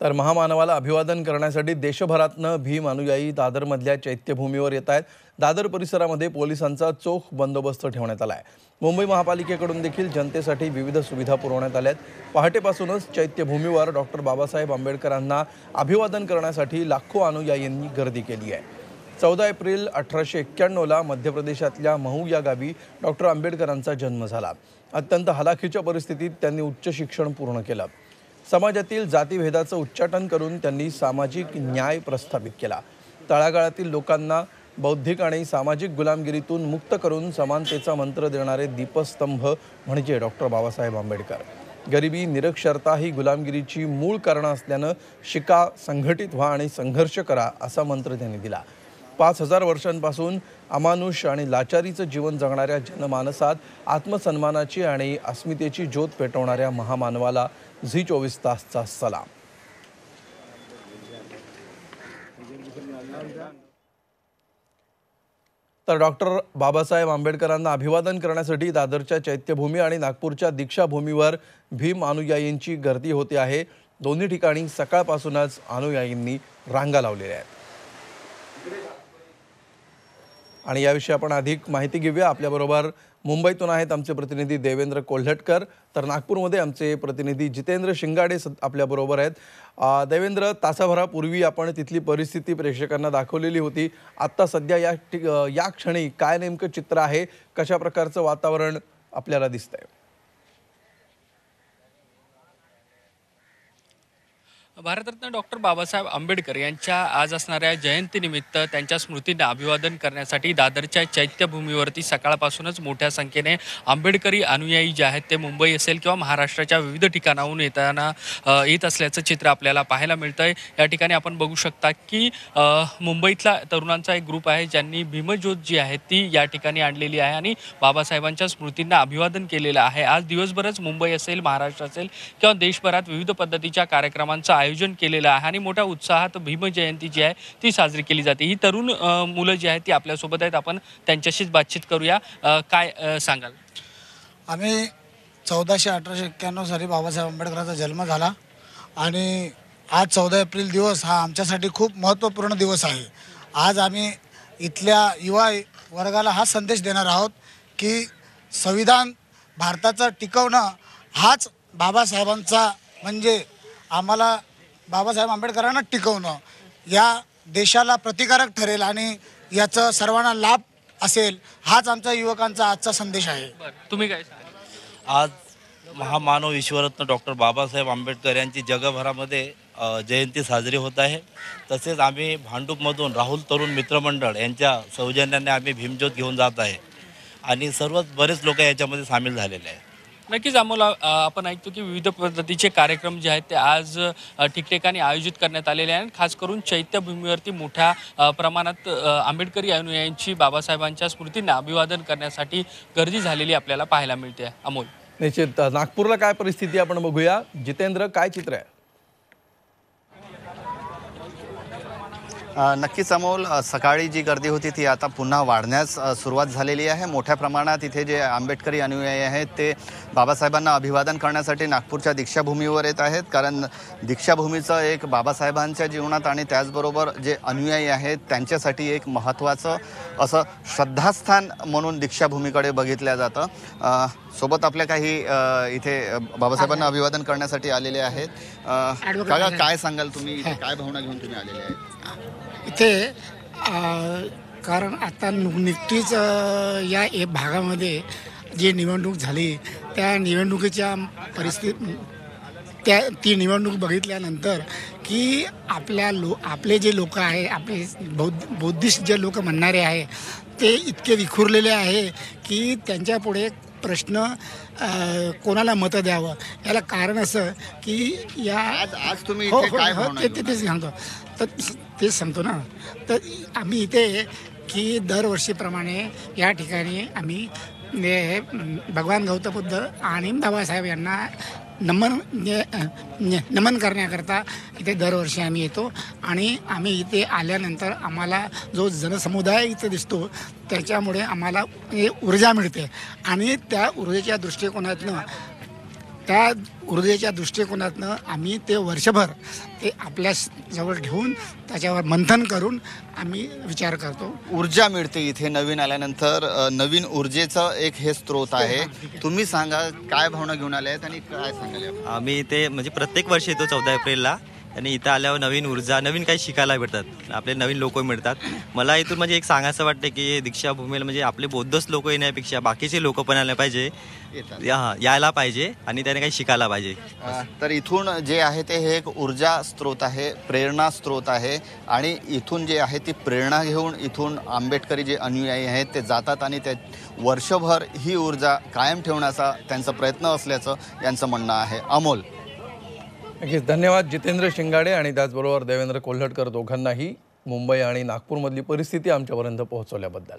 तर महामानवाला अभिवादन करण्यासाठी देशभरातनं भीम अनुयायी दादरमधल्या चैत्यभूमीवर येत आहेत. दादर परिसरामध्ये पोलिसांचा चोख बंदोबस्त ठेवण्यात आला आहे मुंबई महापालिकेकडून देखील जनतेसाठी विविध सुविधा पुरवण्यात आल्या आहेत पहाटेपासूनच चैत्यभूमीवर डॉक्टर बाबासाहेब आंबेडकरांना अभिवादन करण्यासाठी लाखो अनुयायींनी गर्दी केली आहे. चौदा एप्रिल अठराशे एक्क्याण्णवला मध्य प्रदेशातल्या महू या गावी डॉक्टर आंबेडकरांचा जन्म झाला. अत्यंत हलाखीच्या परिस्थितीत त्यांनी उच्च शिक्षण पूर्ण केलं. समाजातील जातीभेदाचं उच्चाटन करून त्यांनी सामाजिक न्याय प्रस्थापित केला. तळागाळातील लोकांना बौद्धिक आणि सामाजिक गुलामगिरीतून मुक्त करून समानतेचा मंत्र देणारे दीपस्तंभ म्हणजे डॉक्टर बाबासाहेब आंबेडकर. गरिबी निरक्षरता ही गुलामगिरीची मूळ कारणं असल्यानं शिका संघटित व्हा आणि संघर्ष करा असा मंत्र त्यांनी दिला. पाच हजार वर्षांपासून अमानुष आणि लाचारीचं जीवन जगणाऱ्या जनमानसात आत्मसन्मानाची आणि अस्मितेची ज्योत पेटवणाऱ्या महामानवाला झी चोवीस तासचा सलाम. तर डॉक्टर बाबासाहेब आंबेडकरांना अभिवादन करण्यासाठी दादरच्या चैत्यभूमी आणि नागपूरच्या दीक्षाभूमीवर भीम अनुयायींची गर्दी होते आहे. दोन्ही ठिकाणी सकाळपासूनच अनुयायींनी रांगा लावलेल्या आहेत. आणि याविषयी आपण अधिक माहिती घेऊया. आपल्याबरोबर मुंबईतून आहेत आमचे प्रतिनिधी देवेंद्र कोल्हटकर. तर नागपूरमध्ये आमचे प्रतिनिधी जितेंद्र शिंगाडे स- आपल्याबरोबर आहेत. देवेंद्र तासाभरापूर्वी आपण तिथली परिस्थिती प्रेक्षकांना दाखवलेली होती. आत्ता सध्या या या क्षणी काय नेमकं चित्र आहे? कशा प्रकारचं वातावरण आपल्याला दिसतंय? भारतरत्न डॉक्टर बाबासाहेब आंबेडकर यांच्या आज असणाऱ्या जयंतीनिमित्त त्यांच्या स्मृतींना अभिवादन करण्यासाठी दादरच्या चैत्यभूमीवरती सकाळपासूनच मोठ्या संख्येने आंबेडकरी अनुयायी जे आहेत ते मुंबई असेल किंवा महाराष्ट्राच्या विविध ठिकाणाहून येताना येत असल्याचं चित्र आपल्याला पाहायला मिळतं आहे या ठिकाणी आपण बघू शकता की मुंबईतला तरुणांचा एक ग्रुप आहे ज्यांनी भीमज्योत जी आहे ती या ठिकाणी आणलेली आहे आणि बाबासाहेबांच्या स्मृतींना अभिवादन केलेलं आहे. आज दिवसभरच मुंबई असेल महाराष्ट्र असेल किंवा देशभरात विविध पद्धतीच्या कार्यक्रमांचं आयोजन आयोजन केलेलं आहे आणि मोठ्या उत्साहात भीम जयंती जी आहे ती साजरी केली जाते. ही तरुण मुलं जी आहेत ती आपल्यासोबत आहेत. आपण त्यांच्याशीच बातचीत करूया. काय सांगाल? आम्ही चौदाशे अठराशे एक्क्याण्णव साली बाबासाहेब आंबेडकरांचा जन्म झाला आणि आज चौदा एप्रिल दिवस हा आमच्यासाठी खूप महत्त्वपूर्ण दिवस आहे. आज आम्ही इथल्या युवा वर्गाला हा संदेश देणार आहोत की संविधान भारताचं टिकवणं हाच बाबासाहेबांचा म्हणजे आम्हाला बाबासाहेब आंबेडकरांना टिकवणं या देशाला प्रतिकारक ठरेल आणि याचं सर्वांना लाभ असेल हाच आमचा युवकांचा आजचा संदेश आहे. तुम्ही काय आज महामानव विश्वरत्न डॉक्टर बाबासाहेब आंबेडकर यांची जगभरामध्ये जयंती साजरी होत आहे. तसेच आम्ही भांडूपमधून राहुल तरुण मित्रमंडळ यांच्या सौजन्याने आम्ही भीमज्योत घेऊन जात आहे. आणि सर्वच बरेच लोक याच्यामध्ये सामील झालेले आहेत. नक्कीच आम्हाला आपण ऐकतो की विविध पद्धतीचे कार्यक्रम जे आहेत ते आज ठिकठिकाणी आयोजित करण्यात आलेले आहेत. खास करून चैत्यभूमीवरती मोठ्या प्रमाणात आंबेडकरी अनुयायांची बाबासाहेबांच्या स्मृतींना अभिवादन करण्यासाठी गर्दी झालेली आपल्याला पाहायला मिळते. अमोल. निश्चित. नागपूरला काय परिस्थिती आपण बघूया. जितेंद्र काय चित्र आहे? नक्कीच अमोल सकाळी जी गर्दी होती ती आता पुन्हा वाढण्यास सुरुवात झालेली आहे. मोठ्या प्रमाणात इथे जे आंबेडकरी अनुयायी आहेत ते बाबासाहेबांना अभिवादन करण्यासाठी नागपूरच्या दीक्षाभूमीवर येत आहेत कारण दीक्षाभूमीचं एक बाबासाहेबांच्या जीवनात आणि त्याचबरोबर जे अनुयायी आहेत त्यांच्यासाठी एक महत्त्वाचं असं श्रद्धास्थान म्हणून दीक्षाभूमीकडे बघितलं जातं. सोबत आपल्या काही इथे बाबासाहेबांना अभिवादन करण्यासाठी आलेले आहेत. काका काय सांगाल तुम्ही? काय भावना घेऊन तुम्ही आलेले आहेत? इथे कारण आता नुकतीच या भागामध्ये जी निवडणूक झाली त्या निवडणुकीच्या परिस्थिती त्या ती निवडणूक बघितल्यानंतर की आपल्या लो आपले जे लोक आहे आपले बौद्ध बौद्धिस्ट जे लोक म्हणणारे आहे ते इतके विखुरलेले आहे की त्यांच्यापुढे प्रश्न कोणाला मतं द्यावं? याला कारण असं की या आज आज तुम्ही हो हो काय हो, ते- तेच सांगतो. तर तेच सांगतो ना. तर आम्ही इथे की दरवर्षीप्रमाणे या ठिकाणी आम्ही हे भगवान गौतम बुद्ध आणि बाबासाहेब यांना नमन नमन करण्याकरता इथे दरवर्षी आम्ही येतो. आणि आम्ही इथे आल्यानंतर आम्हाला जो जनसमुदाय इथे दिसतो त्याच्यामुळे आम्हाला हे ऊर्जा मिळते. आणि त्या ऊर्जेच्या दृष्टिकोनातनं त्या ऊर्जेच्या दृष्टिकोनातनं आम्ही ते वर्षभर ते आपल्या जवळ ठेवून त्याच्यावर मंथन करून आम्ही विचार करतो. ऊर्जा मिळते इथे नवीन आल्यानंतर. नवीन ऊर्जेचं एक हे स्त्रोत आहे. तुम्ही सांगा काय भावना घेऊन आल्या आहेत आणि काय सांगाल? आम्ही ते म्हणजे प्रत्येक वर्षी येतो चौदा एप्रिलला. आणि इथं आल्यावर नवीन ऊर्जा नवीन काही शिकायला भेटतात. आपले नवीन लोक मिळतात. मला इथून म्हणजे एक सांगायचं वाटतं की दीक्षाभूमीला म्हणजे आपले बौद्धच लोक येण्यापेक्षा बाकीचे लोक पण आले पाहिजे. यायला पाहिजे आणि त्याने काही शिकायला पाहिजे. तर इथून जे आहे ते हे एक ऊर्जा स्त्रोत आहे प्रेरणा स्त्रोत आहे आणि इथून जे आहे ती प्रेरणा घेऊन इथून आंबेडकरी जे अनुयायी आहेत ते जातात आणि ते वर्षभर ही ऊर्जा कायम ठेवण्याचा त्यांचा प्रयत्न असल्याचं यांचं म्हणणं आहे. अमोल. नक्कीच. धन्यवाद जितेंद्र शिंगाडे आणि त्याचबरोबर देवेंद्र कोल्हटकर दोघांनाही मुंबई आणि नागपूरमधली परिस्थिती आमच्यापर्यंत पोहोचवल्याबद्दल.